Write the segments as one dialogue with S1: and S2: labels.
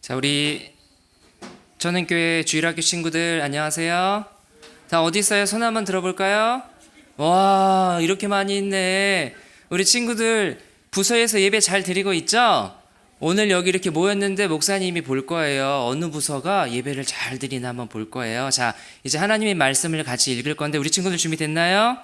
S1: 자, 우리 전은교회 주일학교 친구들 안녕하세요. 다 어디 있어요? 손 한번 들어볼까요? 와, 이렇게 많이 있네. 우리 친구들 부서에서 예배 잘 드리고 있죠? 오늘 여기 이렇게 모였는데 목사님이 볼 거예요. 어느 부서가 예배를 잘 드리나 한번 볼 거예요. 자, 이제 하나님의 말씀을 같이 읽을 건데 우리 친구들 준비됐나요?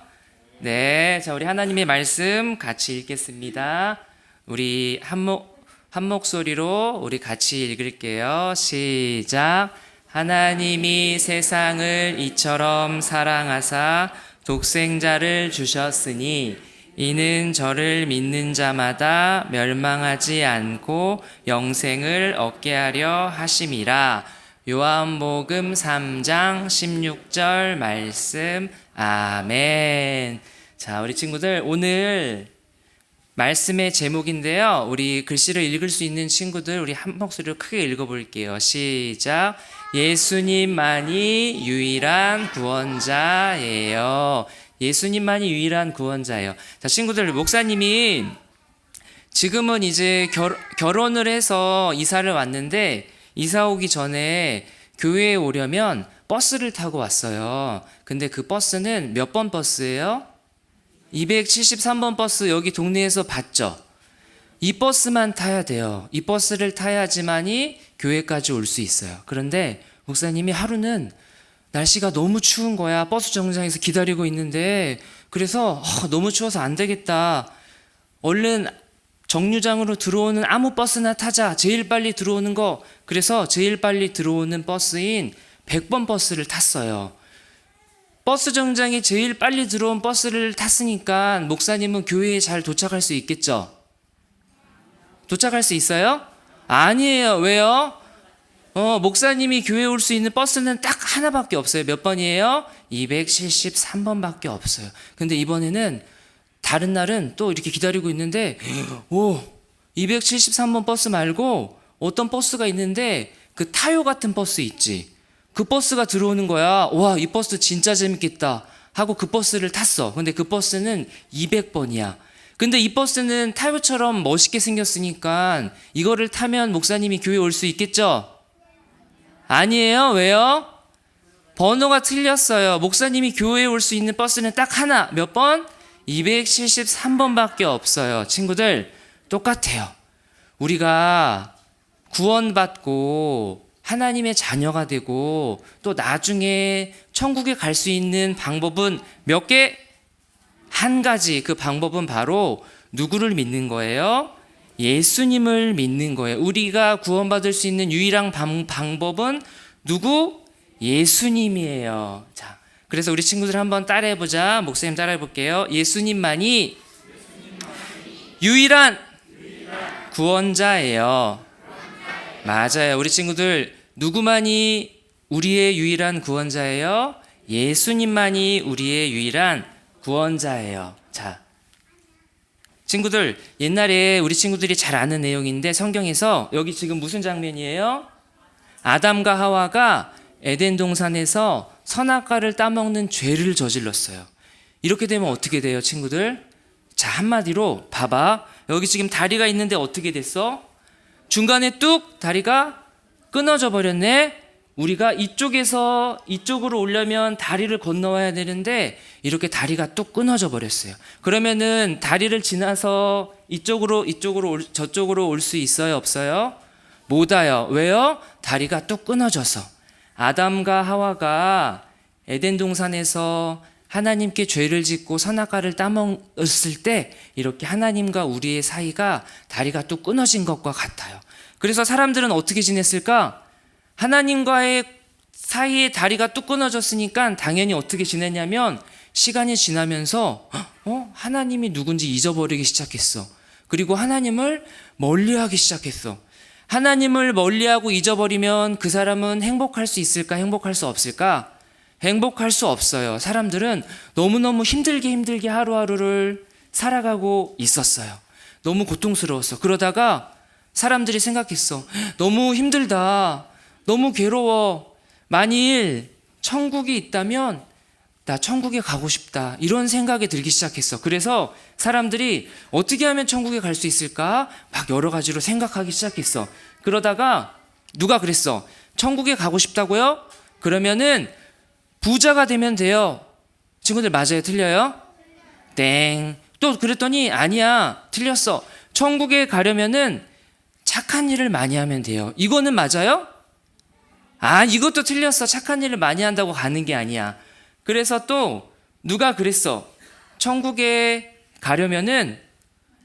S1: 네. 자, 우리 하나님의 말씀 같이 읽겠습니다. 우리 한목 한 목소리로 우리 같이 읽을게요. 시작. 하나님이 세상을 이처럼 사랑하사 독생자를 주셨으니 이는 저를 믿는 자마다 멸망하지 않고 영생을 얻게 하려 하심이라. 요한복음 3장 16절 말씀. 아멘. 자, 우리 친구들 오늘 말씀의 제목인데요. 우리 글씨를 읽을 수 있는 친구들 우리 한 목소리로 크게 읽어볼게요. 시작. 예수님만이 유일한 구원자예요. 예수님만이 유일한 구원자예요. 자, 친구들 목사님이 지금은 이제 결, 결혼을 해서 이사를 왔는데 이사 오기 전에 교회에 오려면 버스를 타고 왔어요. 근데 그 버스는 몇 번 버스예요? 273번 버스 여기 동네에서 봤죠? 이 버스만 타야 돼요. 이 버스를 타야지만이 교회까지 올 수 있어요. 그런데 목사님이 하루는 날씨가 너무 추운 거야. 버스 정류장에서 기다리고 있는데 그래서 어, 너무 추워서 안 되겠다. 얼른 정류장으로 들어오는 아무 버스나 타자. 제일 빨리 들어오는 거. 그래서 제일 빨리 들어오는 버스인 100번 버스를 탔어요. 버스 정장에 제일 빨리 들어온 버스를 탔으니까 목사님은 교회에 잘 도착할 수 있겠죠? 도착할 수 있어요? 아니에요. 왜요? 어, 목사님이 교회에 올수 있는 버스는 딱 하나밖에 없어요. 몇 번이에요? 273번밖에 없어요. 근데 이번에는 다른 날은 또 이렇게 기다리고 있는데, 오, 273번 버스 말고 어떤 버스가 있는데 그 타요 같은 버스 있지. 그 버스가 들어오는 거야. 와, 이 버스 진짜 재밌겠다. 하고 그 버스를 탔어. 근데 그 버스는 200번이야. 근데 이 버스는 타요처럼 멋있게 생겼으니까 이거를 타면 목사님이 교회 올 수 있겠죠? 아니에요. 왜요? 번호가 틀렸어요. 목사님이 교회에 올 수 있는 버스는 딱 하나. 몇 번? 273번밖에 없어요. 친구들, 똑같아요. 우리가 구원받고 하나님의 자녀가 되고 또 나중에 천국에 갈 수 있는 방법은 몇 개? 한 가지. 그 방법은 바로 누구를 믿는 거예요? 예수님을 믿는 거예요. 우리가 구원받을 수 있는 유일한 방, 방법은 누구? 예수님이에요. 자, 그래서 우리 친구들 한번 따라해 보자. 목사님 따라해 볼게요. 예수님만이 유일한 구원자예요. 맞아요. 우리 친구들 누구만이 우리의 유일한 구원자예요? 예수님만이 우리의 유일한 구원자예요. 자, 친구들 옛날에 우리 친구들이 잘 아는 내용인데 성경에서 여기 지금 무슨 장면이에요? 아담과 하와가 에덴 동산에서 선악과를 따먹는 죄를 저질렀어요. 이렇게 되면 어떻게 돼요, 친구들? 자, 한마디로 봐봐. 여기 지금 다리가 있는데 어떻게 됐어? 중간에 뚝 다리가 끊어져 버렸네. 우리가 이쪽에서 이쪽으로 오려면 다리를 건너와야 되는데 이렇게 다리가 뚝 끊어져 버렸어요. 그러면은 다리를 지나서 이쪽으로 이쪽으로 올, 저쪽으로 올 수 있어요, 없어요? 못 와요. 왜요? 다리가 뚝 끊어져서. 아담과 하와가 에덴 동산에서 하나님께 죄를 짓고 선악과를 따먹었을 때 이렇게 하나님과 우리의 사이가 다리가 또 끊어진 것과 같아요. 그래서 사람들은 어떻게 지냈을까? 하나님과의 사이에 다리가 뚝 끊어졌으니까 당연히 어떻게 지냈냐면 시간이 지나면서 어? 하나님이 누군지 잊어버리기 시작했어. 그리고 하나님을 멀리하기 시작했어. 하나님을 멀리하고 잊어버리면 그 사람은 행복할 수 있을까? 행복할 수 없을까? 행복할 수 없어요. 사람들은 너무너무 힘들게 힘들게 하루하루를 살아가고 있었어요. 너무 고통스러웠어. 그러다가 사람들이 생각했어. 너무 힘들다. 너무 괴로워. 만일 천국이 있다면 나 천국에 가고 싶다. 이런 생각이 들기 시작했어. 그래서 사람들이 어떻게 하면 천국에 갈 수 있을까? 막 여러 가지로 생각하기 시작했어. 그러다가 누가 그랬어? 천국에 가고 싶다고요? 그러면은 부자가 되면 돼요. 친구들 맞아요? 틀려요? 땡. 또 그랬더니 아니야. 틀렸어. 천국에 가려면은 착한 일을 많이 하면 돼요. 이거는 맞아요? 아, 이것도 틀렸어. 착한 일을 많이 한다고 가는 게 아니야. 그래서 또 누가 그랬어? 천국에 가려면은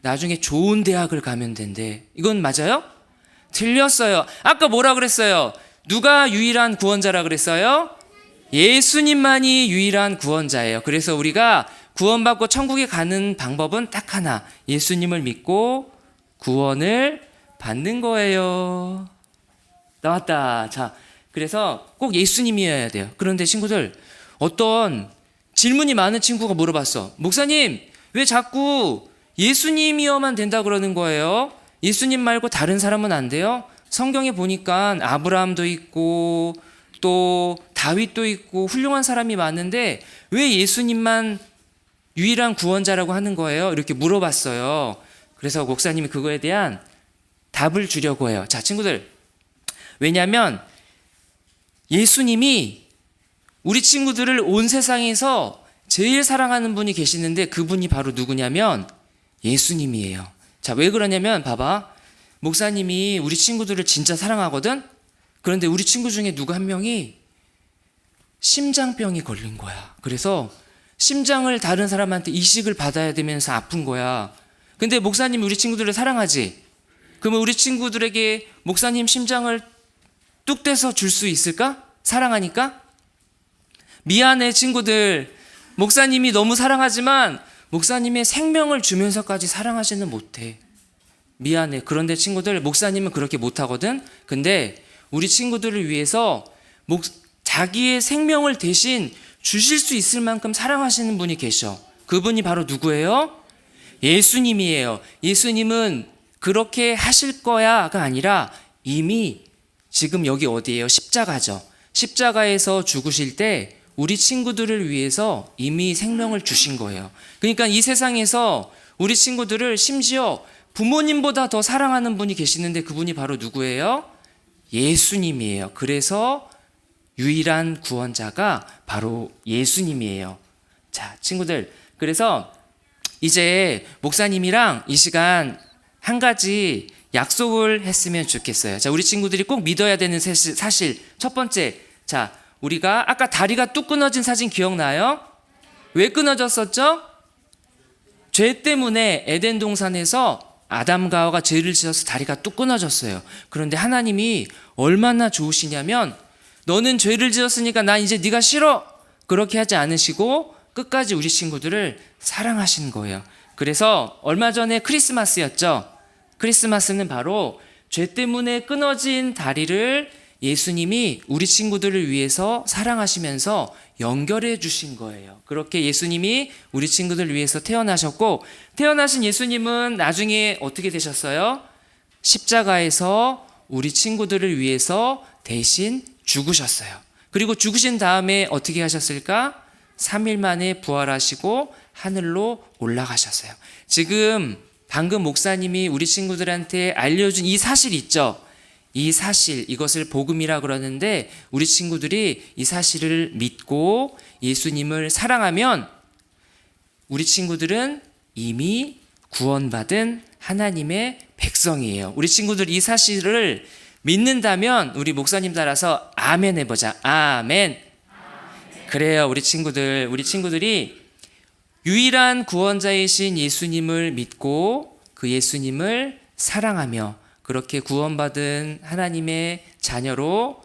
S1: 나중에 좋은 대학을 가면 된대. 이건 맞아요? 틀렸어요. 아까 뭐라 그랬어요? 누가 유일한 구원자라 그랬어요? 예수님만이 유일한 구원자예요. 그래서 우리가 구원받고 천국에 가는 방법은 딱 하나. 예수님을 믿고 구원을 받는 거예요. 나왔다. 자, 그래서 꼭 예수님이어야 돼요. 그런데 친구들, 어떤 질문이 많은 친구가 물어봤어. 목사님, 왜 자꾸 예수님이어만 된다 그러는 거예요? 예수님 말고 다른 사람은 안 돼요? 성경에 보니까 아브라함도 있고 또 다윗도 있고 훌륭한 사람이 많은데 왜 예수님만 유일한 구원자라고 하는 거예요? 이렇게 물어봤어요. 그래서 목사님이 그거에 대한 답을 주려고 해요. 자, 친구들. 왜냐면 예수님이 우리 친구들을 온 세상에서 제일 사랑하는 분이 계시는데 그분이 바로 누구냐면 예수님이에요. 자, 왜 그러냐면 봐봐. 목사님이 우리 친구들을 진짜 사랑하거든? 그런데 우리 친구 중에 누구 한 명이 심장병이 걸린 거야. 그래서 심장을 다른 사람한테 이식을 받아야 되면서 아픈 거야. 근데 목사님이 우리 친구들을 사랑하지? 그러면 우리 친구들에게 목사님 심장을 뚝 떼서 줄 수 있을까? 사랑하니까? 미안해, 친구들. 목사님이 너무 사랑하지만 목사님의 생명을 주면서까지 사랑하지는 못해. 미안해. 그런데 친구들, 목사님은 그렇게 못하거든? 근데 우리 친구들을 위해서 목, 자기의 생명을 대신 주실 수 있을 만큼 사랑하시는 분이 계셔. 그분이 바로 누구예요? 예수님이에요. 예수님은 그렇게 하실 거야가 아니라 이미 지금 여기 어디예요? 십자가죠. 십자가에서 죽으실 때 우리 친구들을 위해서 이미 생명을 주신 거예요. 그러니까 이 세상에서 우리 친구들을 심지어 부모님보다 더 사랑하는 분이 계시는데 그분이 바로 누구예요? 예수님이에요. 그래서 유일한 구원자가 바로 예수님이에요. 자, 친구들. 그래서 이제 목사님이랑 이 시간 한 가지 약속을 했으면 좋겠어요. 자, 우리 친구들이 꼭 믿어야 되는 사실. 첫 번째. 자, 우리가 아까 다리가 뚝 끊어진 사진 기억나요? 왜 끊어졌었죠? 죄 때문에 에덴 동산에서 아담과 하와가 죄를 지어서 다리가 뚝 끊어졌어요. 그런데 하나님이 얼마나 좋으시냐면 너는 죄를 지었으니까 난 이제 네가 싫어. 그렇게 하지 않으시고 끝까지 우리 친구들을 사랑하신 거예요. 그래서 얼마 전에 크리스마스였죠. 크리스마스는 바로 죄 때문에 끊어진 다리를 예수님이 우리 친구들을 위해서 사랑하시면서 연결해 주신 거예요. 그렇게 예수님이 우리 친구들을 위해서 태어나셨고, 태어나신 예수님은 나중에 어떻게 되셨어요? 십자가에서 우리 친구들을 위해서 대신 죽으셨어요. 그리고 죽으신 다음에 어떻게 하셨을까? 3일 만에 부활하시고 하늘로 올라가셨어요. 지금 방금 목사님이 우리 친구들한테 알려준 이 사실 있죠? 이 사실, 이것을 복음이라 그러는데 우리 친구들이 이 사실을 믿고 예수님을 사랑하면 우리 친구들은 이미 구원받은 하나님의 백성이에요. 우리 친구들 이 사실을 믿는다면 우리 목사님 따라서 아멘 해보자. 아멘. 그래요, 우리 친구들. 우리 친구들이 유일한 구원자이신 예수님을 믿고 그 예수님을 사랑하며 그렇게 구원받은 하나님의 자녀로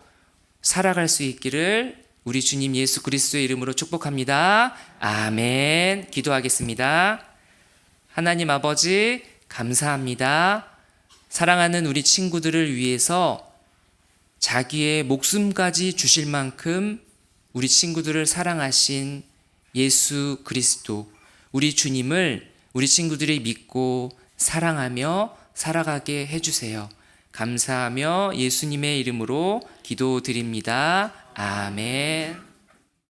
S1: 살아갈 수 있기를 우리 주님 예수 그리스도의 이름으로 축복합니다. 아멘. 기도하겠습니다. 하나님 아버지, 감사합니다. 사랑하는 우리 친구들을 위해서 자기의 목숨까지 주실 만큼 우리 친구들을 사랑하신 예수 그리스도, 우리 주님을 우리 친구들이 믿고 사랑하며 살아가게 해주세요. 감사하며 예수님의 이름으로 기도드립니다. 아멘.